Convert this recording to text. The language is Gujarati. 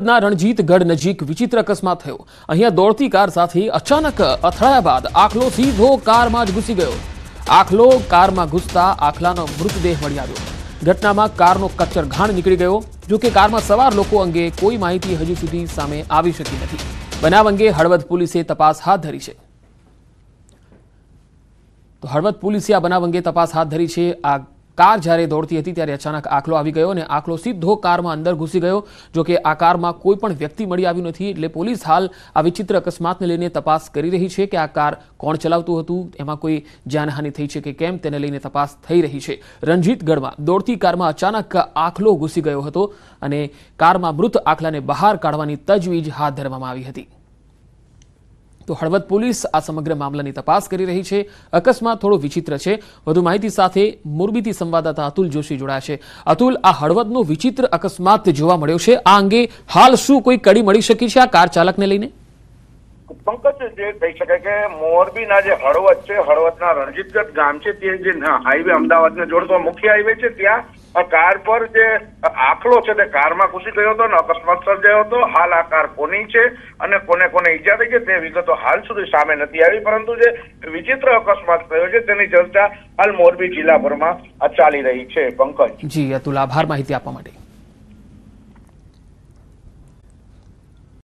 ના રણજીતગઢ નજીક વિચિત્ર અકસ્માત થયો. અહીંયા દોડતી કાર સાથે અચાનક અથડાયા બાદ આખલો સીધો કારમાં જ ઘૂસી ગયો. આખલો કારમાં ઘૂસતા આખલાનો મૃતદેહ મળી આવ્યો. ઘટનામાં કારનો કચ્ચર ઘાણ નીકળી ગયો, જો કે કારમાં સવાર લોકો અંગે કોઈ માહિતી હજુ સુધી સામે આવી શકી નથી. બનાવ અંગે હળવદ પોલીસે તપાસ હાથ ધરી છે. તો હળવદ પોલીસે આ બનાવ અંગે તપાસ હાથ ધરી છે. આ કાર જ્યારે દોડતી હતી ત્યારે અચાનક આખલો આવી ગયો અને આખલો સીધો કારમાં અંદર ઘૂસી ગયો, જો કે આ કારમાં કોઈ પણ વ્યક્તિ મળી આવ્યું નથી એટલે પોલીસ હાલ આ વિચિત્ર અકસ્માતને લઈને તપાસ કરી રહી છે કે આ કાર કોણ ચલાવતું હતું, એમાં કોઈ જાનહાનિ થઈ છે કે કેમ તેને લઈને તપાસ થઈ રહી છે. રણજીતગઢમાં દોડતી કારમાં અચાનક આખલો ઘૂસી ગયો હતો અને કારમાં મૃત આખલાને બહાર કાઢવાની તજવીજ હાથ ધરવામાં આવી હતી. તો હળવદ પોલીસ આ સમગ્ર મામલાની તપાસ કરી રહી છે. અકસ્માત થોડો વિચિત્ર છે. વધુ માહિતી સાથે મોરબીથી સંવાદદાતા અતુલ જોશી જોડાયા છે. અતુલ, આ હળવદનો વિચિત્ર અકસ્માત જોવા મળ્યો છે. આ અંગે હાલ શું કોઈ કડી મળી શકી છે આ કાર ચાલકને લઈને? પંકજ, જે કહી શકાય કે મોરબીના જે હળવદ છે, હળવદના રણજીતગઢ ગામ છે, તે જે હાઈવે અમદાવાદને જોડતો મુખ્ય હાઈવે છે, ત્યાં કાર પર જે આખલો છે તે કારમાં ઘૂસી ગયો હતો અને અકસ્માત સર્જાયો હતો. હાલ આ કાર કોની છે અને કોને કોને ઈજા થઈ છે તે વિગતો હાલ સુધી સામે નથી આવી, પરંતુ જે વિચિત્ર અકસ્માત થયો છે તેની ચર્ચા હાલ મોરબી જિલ્લાભરમાં ચાલી રહી છે. પંકજ. જી, અતુલ આભાર માહિતી આપવા માટે.